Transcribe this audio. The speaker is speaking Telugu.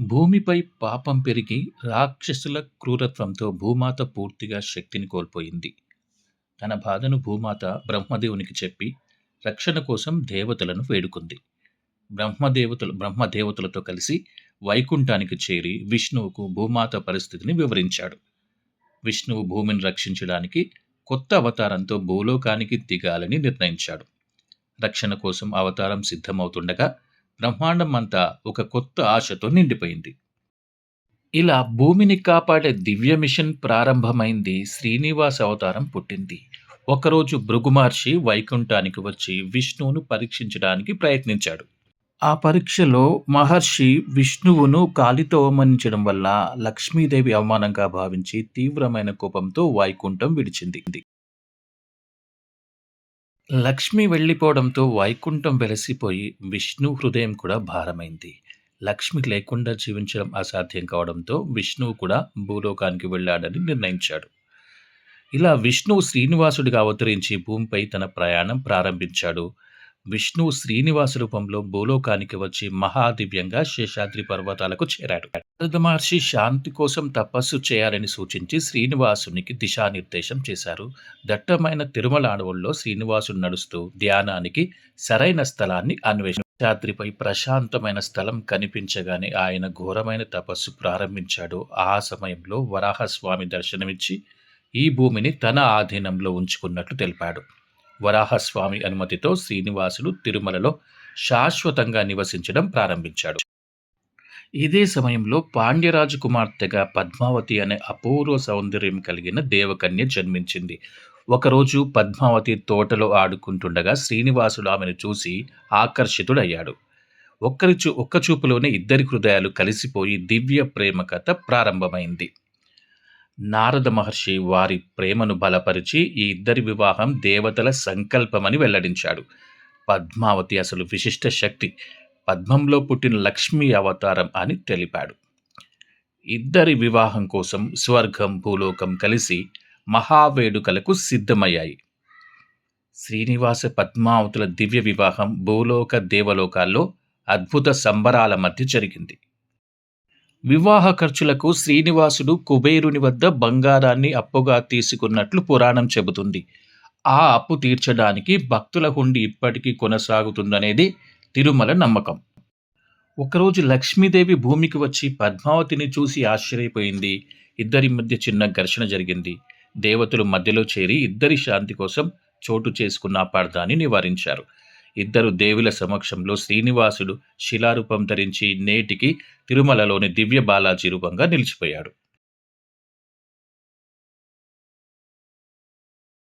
భూమిపై పాపం పెరిగి రాక్షసుల క్రూరత్వంతో భూమాత పూర్తిగా శక్తిని కోల్పోయింది. తన బాధను భూమాత బ్రహ్మదేవునికి చెప్పి రక్షణ కోసం దేవతలను వేడుకుంది. బ్రహ్మదేవతలు బ్రహ్మదేవతలతో కలిసి వైకుంఠానికి చేరి విష్ణువుకు భూమాత పరిస్థితిని వివరించాడు. విష్ణువు భూమిని రక్షించడానికి కొత్త అవతారంతో భూలోకానికి దిగాలని నిర్ణయించాడు. రక్షణ కోసం అవతారం సిద్ధమవుతుండగా బ్రహ్మాండం అంతా ఒక కొత్త ఆశతో నిండిపోయింది. ఇలా భూమిని కాపాడే దివ్య మిషన్ ప్రారంభమైంది శ్రీనివాస అవతారం పుట్టింది. ఒకరోజు భృగుమహర్షి వైకుంఠానికి వచ్చి విష్ణువును పరీక్షించడానికి ప్రయత్నించాడు. ఆ పరీక్షలో మహర్షి విష్ణువును కాలితో అవమానించడం వల్ల లక్ష్మీదేవి అవమానంగా భావించి తీవ్రమైన కోపంతో వైకుంఠం విడిచింది. లక్ష్మి వెళ్ళిపోవడంతో వైకుంఠం వెలసిపోయి విష్ణు హృదయం కూడా భారమైంది. లక్ష్మి లేకుండా జీవించడం అసాధ్యం కావడంతో విష్ణువు కూడా భూలోకానికి వెళ్ళాడని నిర్ణయించాడు. ఇలా విష్ణువు శ్రీనివాసుడిగా అవతరించి భూమిపై తన ప్రయాణం ప్రారంభించాడు. విష్ణువు శ్రీనివాస రూపంలో భూలోకానికి వచ్చి మహాదివ్యంగా శేషాద్రి పర్వతాలకు చేరాడు. నారద మహర్షి శాంతి కోసం తపస్సు చేయాలని సూచించి శ్రీనివాసునికి దిశానిర్దేశం చేశారు. దట్టమైన తిరుమల అడవుల్లో శ్రీనివాసుడు నడుస్తూ ధ్యానానికి సరైన స్థలాన్ని అన్వేషించాద్రిపై ప్రశాంతమైన స్థలం కనిపించగానే ఆయన ఘోరమైన తపస్సు ప్రారంభించాడు. ఆ సమయంలో వరాహస్వామి దర్శనమిచ్చి ఈ భూమిని తన ఆధీనంలో ఉంచుకున్నట్లు తెలిపాడు. వరాహస్వామి అనుమతితో శ్రీనివాసులు తిరుమలలో శాశ్వతంగా నివసించడం ప్రారంభించాడు. ఇదే సమయంలో పాండ్యరాజు కుమార్తెగా పద్మావతి అనే అపూర్వ సౌందర్యం కలిగిన దేవకన్య జన్మించింది. ఒకరోజు పద్మావతి తోటలో ఆడుకుంటుండగా శ్రీనివాసుడు ఆమెను చూసి ఆకర్షితుడయ్యాడు. ఒక్కరి చూ ఒక్క చూపులోనే ఇద్దరి హృదయాలు కలిసిపోయి దివ్య ప్రేమ కథ ప్రారంభమైంది. నారద మహర్షి వారి ప్రేమను బలపరిచి ఈ ఇద్దరి వివాహం దేవతల సంకల్పమని వెల్లడించాడు. పద్మావతి అసలు విశిష్ట శక్తి పద్మంలో పుట్టిన లక్ష్మీ అవతారం అని తెలిపాడు. ఇద్దరి వివాహం కోసం స్వర్గం భూలోకం కలిసి మహావేడుకలకు సిద్ధమయ్యాయి. శ్రీనివాస పద్మావతుల దివ్య వివాహం భూలోక దేవలోకాల్లో అద్భుత సంబరాల మధ్య జరిగింది. వివాహ ఖర్చులకు శ్రీనివాసుడు కుబేరుని వద్ద బంగారాన్ని అప్పుగా తీసుకున్నట్లు పురాణం చెబుతుంది. ఆ అప్పు తీర్చడానికి భక్తుల హుండీ ఇప్పటికీ కొనసాగుతుందనేది తిరుమల నమ్మకం. ఒకరోజు లక్ష్మీదేవి భూమికి వచ్చి పద్మావతిని చూసి ఆశ్చర్యపోయింది. ఇద్దరి మధ్య చిన్న ఘర్షణ జరిగింది. దేవతలు మధ్యలో చేరి ఇద్దరి శాంతి కోసం చోటు చేసుకున్న అపార్థాన్ని నివారించారు. ఇద్దరు దేవుల సమక్షంలో శ్రీనివాసుడు శిలారూపం ధరించి నేటికి తిరుమలలోని దివ్య బాలాజీ రూపంగా నిలిచిపోయాడు.